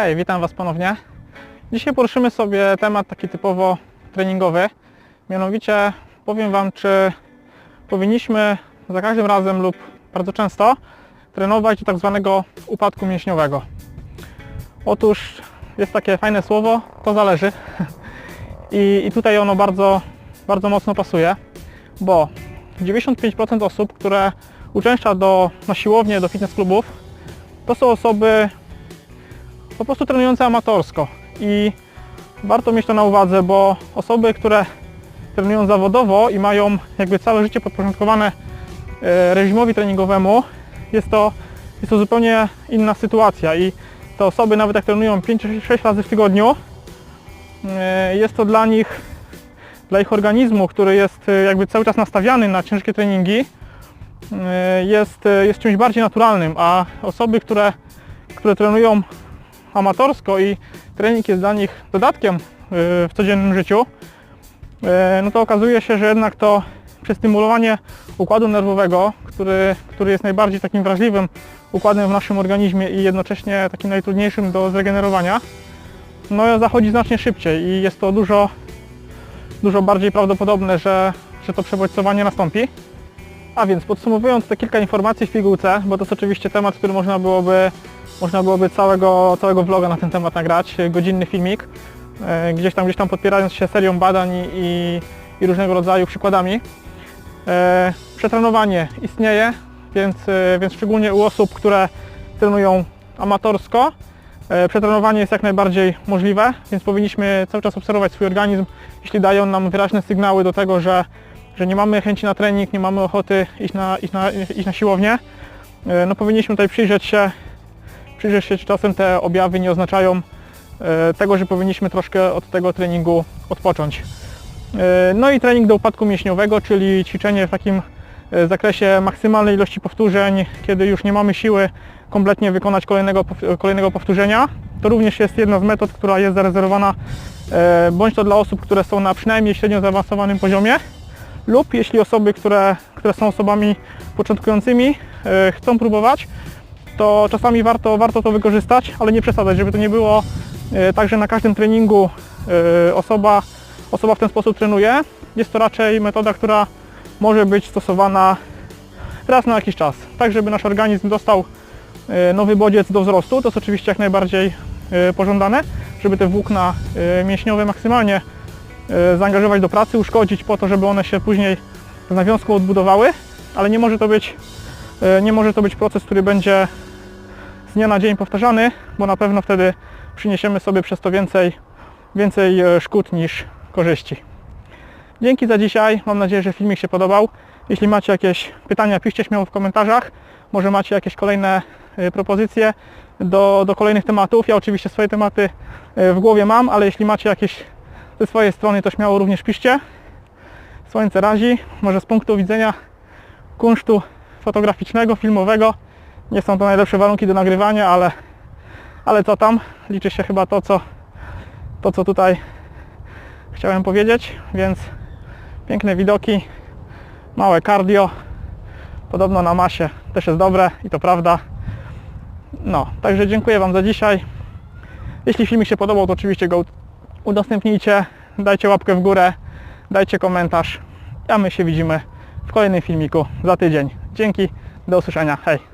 Hej, witam Was ponownie. Dzisiaj poruszymy sobie temat taki typowo treningowy. Mianowicie powiem Wam, czy powinniśmy za każdym razem lub bardzo często trenować do tak zwanego upadku mięśniowego. Otóż jest takie fajne słowo, to zależy. I, i tutaj ono bardzo, bardzo mocno pasuje, bo 95% osób, które uczęszcza do, na siłownię, do fitness klubów, to są osoby po prostu trenujące amatorsko. I warto mieć to na uwadze, bo osoby, które trenują zawodowo i mają jakby całe życie podporządkowane e, reżimowi treningowemu, jest to, jest to zupełnie inna sytuacja. I te osoby nawet jak trenują 5-6 razy w tygodniu, e, jest to dla nich, dla ich organizmu, który jest e, jakby cały czas nastawiany na ciężkie treningi, jest, jest czymś bardziej naturalnym, a osoby, które, które trenują amatorsko i trening jest dla nich dodatkiem y, w codziennym życiu, y, no to okazuje się, że jednak to przestymulowanie układu nerwowego, który, który jest najbardziej takim wrażliwym układem w naszym organizmie i jednocześnie takim najtrudniejszym do zregenerowania, no zachodzi znacznie szybciej i jest to dużo, dużo bardziej prawdopodobne, że, że to przebodźcowanie nastąpi. A więc podsumowując te kilka informacji w pigułce, bo to jest oczywiście temat, który można byłoby można byłoby całego, całego vloga na ten temat nagrać, godzinny filmik, e, gdzieś tam, gdzieś tam podpierając się serią badań i, i różnego rodzaju przykładami. E, Przetrenowanie istnieje, więc, e, więc szczególnie u osób, które trenują amatorsko, e, przetrenowanie jest jak najbardziej możliwe, więc powinniśmy cały czas obserwować swój organizm, jeśli daje on nam wyraźne sygnały do tego, że, że nie mamy chęci na trening, nie mamy ochoty iść na, iść na, iść na siłownię, e, no powinniśmy tutaj przyjrzeć się przyjrzeć się, czy czasem te objawy nie oznaczają e, tego, że powinniśmy troszkę od tego treningu odpocząć. E, No i trening do upadku mięśniowego, czyli ćwiczenie w takim zakresie maksymalnej ilości powtórzeń, kiedy już nie mamy siły kompletnie wykonać kolejnego, kolejnego powtórzenia. To również jest jedna z metod, która jest zarezerwowana bądź to dla osób, które są na przynajmniej średnio zaawansowanym poziomie, lub jeśli osoby, które, które są osobami początkującymi, e, chcą próbować, to czasami warto, warto to wykorzystać, ale nie przesadzać, żeby to nie było e, tak, że na każdym treningu e, osoba, osoba w ten sposób trenuje. Jest to raczej metoda, która może być stosowana raz na jakiś czas, tak żeby nasz organizm dostał nowy bodziec do wzrostu. To jest oczywiście jak najbardziej pożądane, żeby te włókna mięśniowe maksymalnie zaangażować do pracy, uszkodzić po to, żeby one się później z nawiązką odbudowały, ale nie może to być, e, nie może to być proces, który będzie z dnia na dzień powtarzany, bo na pewno wtedy przyniesiemy sobie przez to więcej, więcej e, szkód niż korzyści. Dzięki za dzisiaj. Mam nadzieję, że filmik się podobał. Jeśli macie jakieś pytania, piszcie śmiało w komentarzach. Może macie jakieś kolejne e, propozycje do, do kolejnych tematów. Ja oczywiście swoje tematy e, w głowie mam, ale jeśli macie jakieś ze swojej strony, to śmiało również piszcie. Słońce razi. Może z punktu widzenia kunsztu fotograficznego, filmowego nie są to najlepsze warunki do nagrywania, ale, ale co tam? Liczy się chyba to, co, to, co tutaj chciałem powiedzieć, więc piękne widoki, małe cardio, podobno na masie też jest dobre i to prawda. No, także dziękuję Wam za dzisiaj. Jeśli filmik się podobał, to oczywiście go udostępnijcie, dajcie łapkę w górę, dajcie komentarz, a my się widzimy w kolejnym filmiku za tydzień. Dzięki, do usłyszenia, hej!